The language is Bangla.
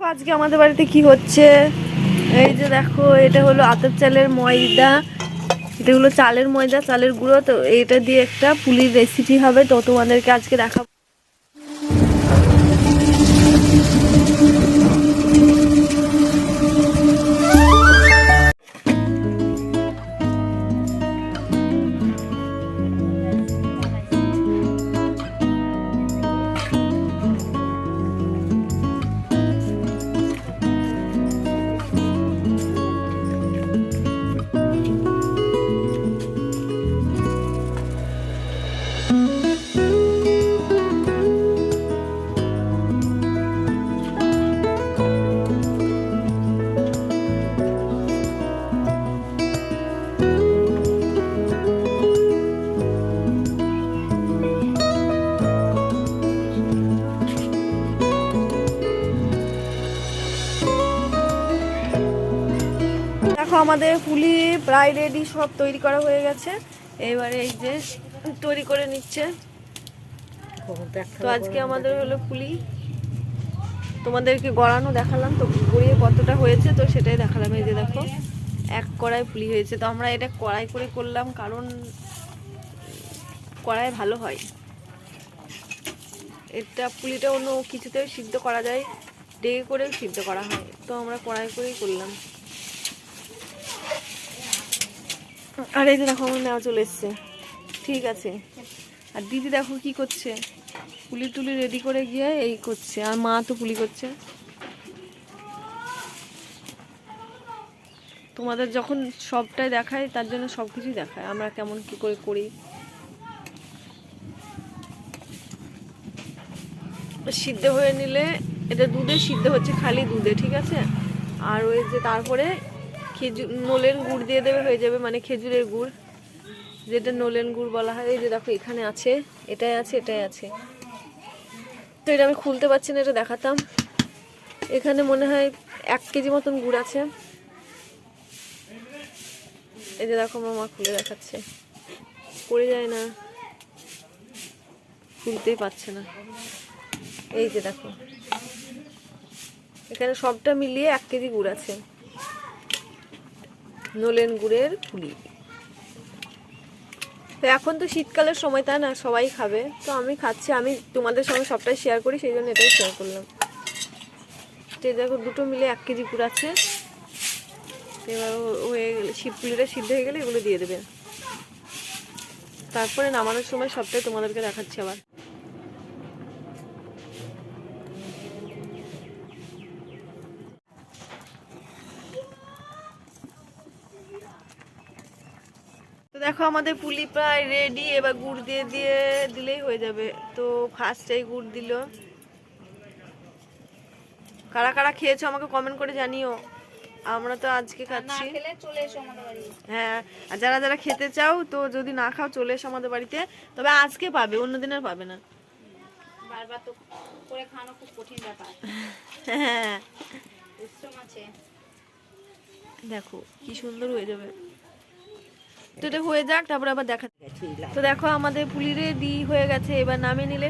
আজকে আমাদের বাড়িতে কি হচ্ছে? এই যে দেখো, এটা হলো আতপ চালের ময়দা। এটা হলো চালের ময়দা, চালের গুঁড়ো। তো এটা দিয়ে একটা পুলির রেসিপি হবে। তো তোমাদেরকে আজকে দেখাবো। দেখো আমাদের পুলি প্রায় রেডি সব তৈরি করা হয়ে গেছে। এবারে এই যে তৈরি করে নিচ্ছে। তো আজকে আমাদের হলো পুলি। তোমাদেরকে গড়ানো দেখালাম তো গড়িয়ে কতটা হয়েছে তো সেটাই দেখালাম। এই যে দেখো এক কড়াই পুলি হয়েছে। তো আমরা এটা কড়াই করে করলাম কারণ কড়াই ভালো হয়। এটা পুলিটা অন্য কিছুতেও সিদ্ধ করা যায়। ডেকে করেও সিদ্ধ করা হয়। তো আমরা কড়াই করেই করলাম। আর এই যে দেখো, আমার নেওয়া চলে এসছে। ঠিক আছে। আর দিদি দেখো কি করছে? পুলি টুলি রেডি করে গিয়ে এই করছে। আর মা তো পুলি করছে। তোমাদের যখন সবটাই দেখায়, তার জন্য সব কিছুই দেখায়। আমরা কেমন কি করে করি। সিদ্ধ হয়ে নিলে, এটা দুধে সিদ্ধ হচ্ছে, খালি দুধে, ঠিক আছে? আর ওই যে তারপরে খেজুর নলেন গুড় দিয়ে দেবে, হয়ে যাবে মানে খেজুরের গুড়। যেটা নলেন গুড় বলা হয়, এই যে দেখো এখানে আছে, এটাই আছে এটাই আছে। তো এটা আমি খুলতে পারছি না, এটা দেখাতাম। এখানে মনে হয় এক কেজি মতন গুড় আছে। এই যে দেখো আমার মা খুলে দেখাচ্ছে। পড়ে যায় না। খুলতেই পারছে না। এই যে দেখো। এখানে সবটা মিলিয়ে এক কেজি গুড় আছে। নলেন গুড়ের পুলি। তো এখন তো শীতকালের সময়, তাই না? সবাই খাবে। তো আমি খাচ্ছি, আমি তোমাদের সঙ্গে সবটাই শেয়ার করি, সেই জন্য এটাই শেয়ার করলাম। তো দেখো, দুটো মিলে এক কেজি গুড় আছে। এবার হয়ে গেলে পুলিটা সিদ্ধ হয়ে গেলে এগুলো দিয়ে দেবে। তারপরে নামানোর সময় সবটাই তোমাদেরকে দেখাচ্ছি আবার। দেখো আমাদের পুলি প্রায় রেডি এবার গুড় দিয়ে দিয়ে দিলেই হয়ে যাবে। তো ফার্স্টেই গুড় দিল। কারা কারা খেয়েছো আমাকে কমেন্ট করে জানিও। আমরা তো আজকে খাচ্ছি। হ্যাঁ আর যারা যারা খেতে চাও তো যদি না খাও চলে এসো আমাদের বাড়িতে। তবে আজকে পাবে অন্য দিন আর পাবে না। বারবার তো করে খাওয়ানো খুব কঠিন ব্যাপার। হ্যাঁ। দেখো কি সুন্দর হয়ে যাবে। তো এটা হয়ে যাক, তারপরে আবার দেখা তো দেখো আমাদের পুলিরে দি হয়ে গেছে, এবার নামে নিলে